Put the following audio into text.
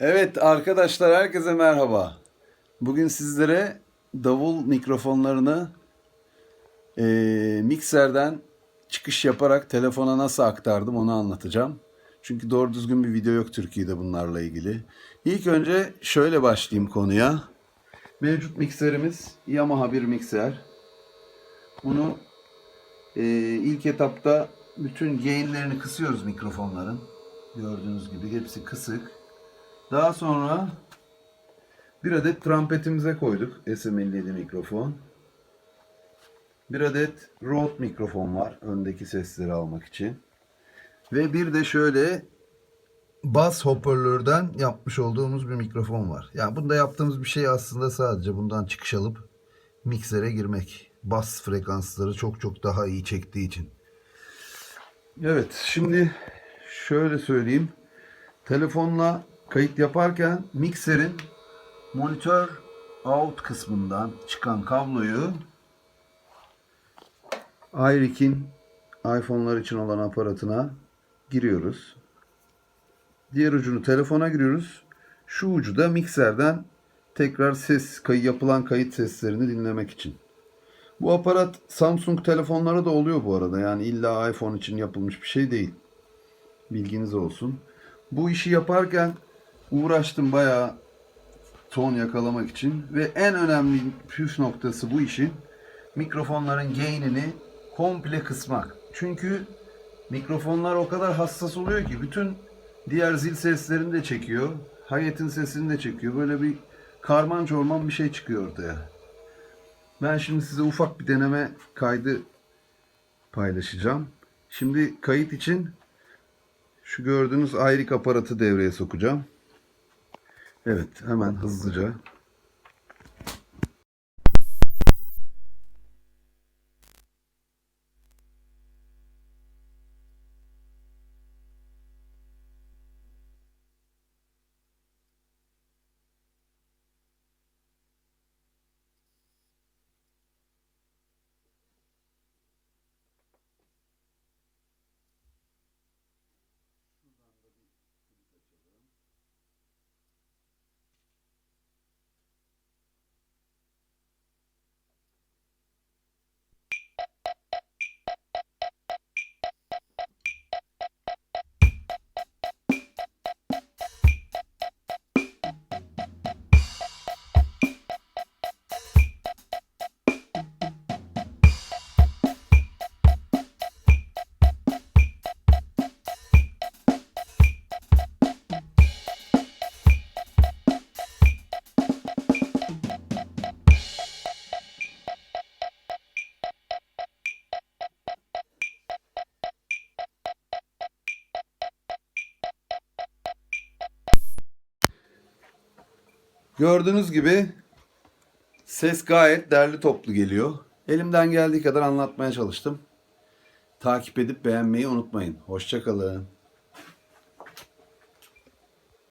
Evet arkadaşlar herkese merhaba. Bugün sizlere davul mikrofonlarını eee, mikserden çıkış yaparak telefona nasıl aktardım onu anlatacağım. Çünkü doğru düzgün bir video yok Türkiye'de bunlarla ilgili. İlk önce şöyle başlayayım konuya. Mevcut mikserimiz Yamaha bir mikser. Bunu eee, ilk etapta bütün gainlerini kısıyoruz mikrofonların. Gördüğünüz gibi hepsi kısık. Daha sonra bir adet trompetimize koyduk SM57 mikrofon. Bir adet Rode mikrofon var öndeki sesleri almak için. Ve bir de şöyle bas hoparlörden yapmış olduğumuz bir mikrofon var. Yani bunda yaptığımız bir şey aslında sadece bundan çıkış alıp miksere girmek. Bas frekansları çok çok daha iyi çektiği için. Evet şimdi şöyle söyleyeyim. Telefonla kayıt yaparken mikserin monitör out kısmından çıkan kabloyu iRig'in iPhone'lar için olan aparatına giriyoruz. Diğer ucunu telefona giriyoruz. Şu ucu da mikserden tekrar ses kayı yapılan kayıt seslerini dinlemek için. Bu aparat Samsung telefonlara da oluyor bu arada. Yani illa iPhone için yapılmış bir şey değil. Bilginiz olsun. Bu işi yaparken uğraştım bayağı ton yakalamak için ve en önemli püf noktası bu işin mikrofonların gain'ini komple kısmak. Çünkü mikrofonlar o kadar hassas oluyor ki bütün diğer zil seslerini de çekiyor. Hayatın sesini de çekiyor. Böyle bir karman çorman bir şey çıkıyor ortaya. Ben şimdi size ufak bir deneme kaydı paylaşacağım. Şimdi kayıt için şu gördüğünüz ayrık aparatı devreye sokacağım. Evet hemen hızlıca. Gördüğünüz gibi ses gayet derli toplu geliyor. Elimden geldiği kadar anlatmaya çalıştım. Takip edip beğenmeyi unutmayın. Hoşçakalın.